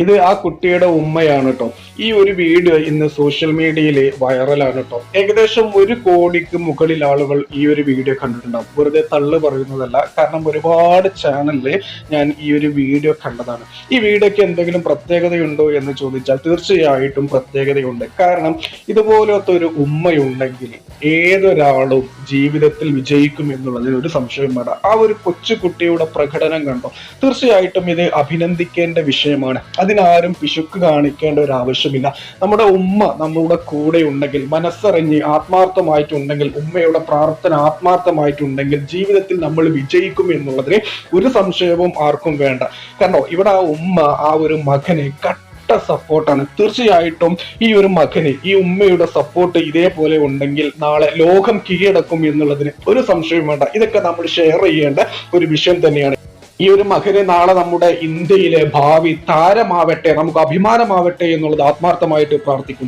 ഇത് ആ കുട്ടിയുടെ ഉമ്മയാണ് കേട്ടോ ഈ ഒരു വീഡിയോ ഇന്ന് സോഷ്യൽ മീഡിയയിൽ വൈറലാണ് കേട്ടോ ഏകദേശം ഒരു കോടിക്ക് മുകളിൽ ആളുകൾ ഈ ഒരു വീഡിയോ കണ്ടിട്ടുണ്ടാവും. വെറുതെ തള്ളു പറയുന്നതല്ല കാരണം ഒരുപാട് ചാനലിൽ ഞാൻ ഈ ഒരു വീഡിയോ കണ്ടതാണ്. ഈ വീഡിയോക്ക് എന്തെങ്കിലും പ്രത്യേകതയുണ്ടോ എന്ന് ചോദിച്ചാൽ തീർച്ചയായിട്ടും പ്രത്യേകതയുണ്ട്. കാരണം ഇതുപോലത്തെ ഒരു ഉമ്മയുണ്ടെങ്കിൽ ഏതൊരാളും ജീവിതത്തിൽ വിജയിക്കും എന്നുള്ളതിൽ ഒരു സംശയം വേണ്ട. ആ ഒരു കൊച്ചുകുട്ടിയുടെ പ്രകടനം കണ്ടോ? തീർച്ചയായിട്ടും ഇത് അഭിനന്ദിക്കേണ്ട വിഷയമാണ്. അതിനാരും പിശുക്ക് കാണിക്കേണ്ട ഒരു ആവശ്യമില്ല. നമ്മുടെ ഉമ്മ നമ്മളുടെ കൂടെ ഉണ്ടെങ്കിൽ മനസ്സറിഞ്ഞ് ആത്മാർത്ഥമായിട്ടുണ്ടെങ്കിൽ ഉമ്മയുടെ പ്രാർത്ഥന ആത്മാർത്ഥമായിട്ടുണ്ടെങ്കിൽ ജീവിതത്തിൽ നമ്മൾ വിജയിക്കും എന്നുള്ളതിന് ഒരു സംശയവും ആർക്കും വേണ്ട. കാരണം ഇവിടെ ആ ഉമ്മ ആ ഒരു മകനെ കട്ട സപ്പോർട്ടാണ്. തീർച്ചയായിട്ടും ഈ ഒരു മകന് ഈ ഉമ്മയുടെ സപ്പോർട്ട് ഇതേപോലെ ഉണ്ടെങ്കിൽ നാളെ ലോകം കീഴടക്കും എന്നുള്ളതിന് ഒരു സംശയവും വേണ്ട. ഇതൊക്കെ നമ്മൾ ഷെയർ ചെയ്യേണ്ട ഒരു വിഷയം തന്നെയാണ്. ഈ ഒരു മകന് നാളെ നമ്മുടെ ഇന്ത്യയിലെ ഭാവി താരമാവട്ടെ നമുക്ക് അഭിമാനമാവട്ടെ എന്നുള്ളത് ആത്മാർത്ഥമായിട്ട് പ്രാർത്ഥിക്കുന്നു.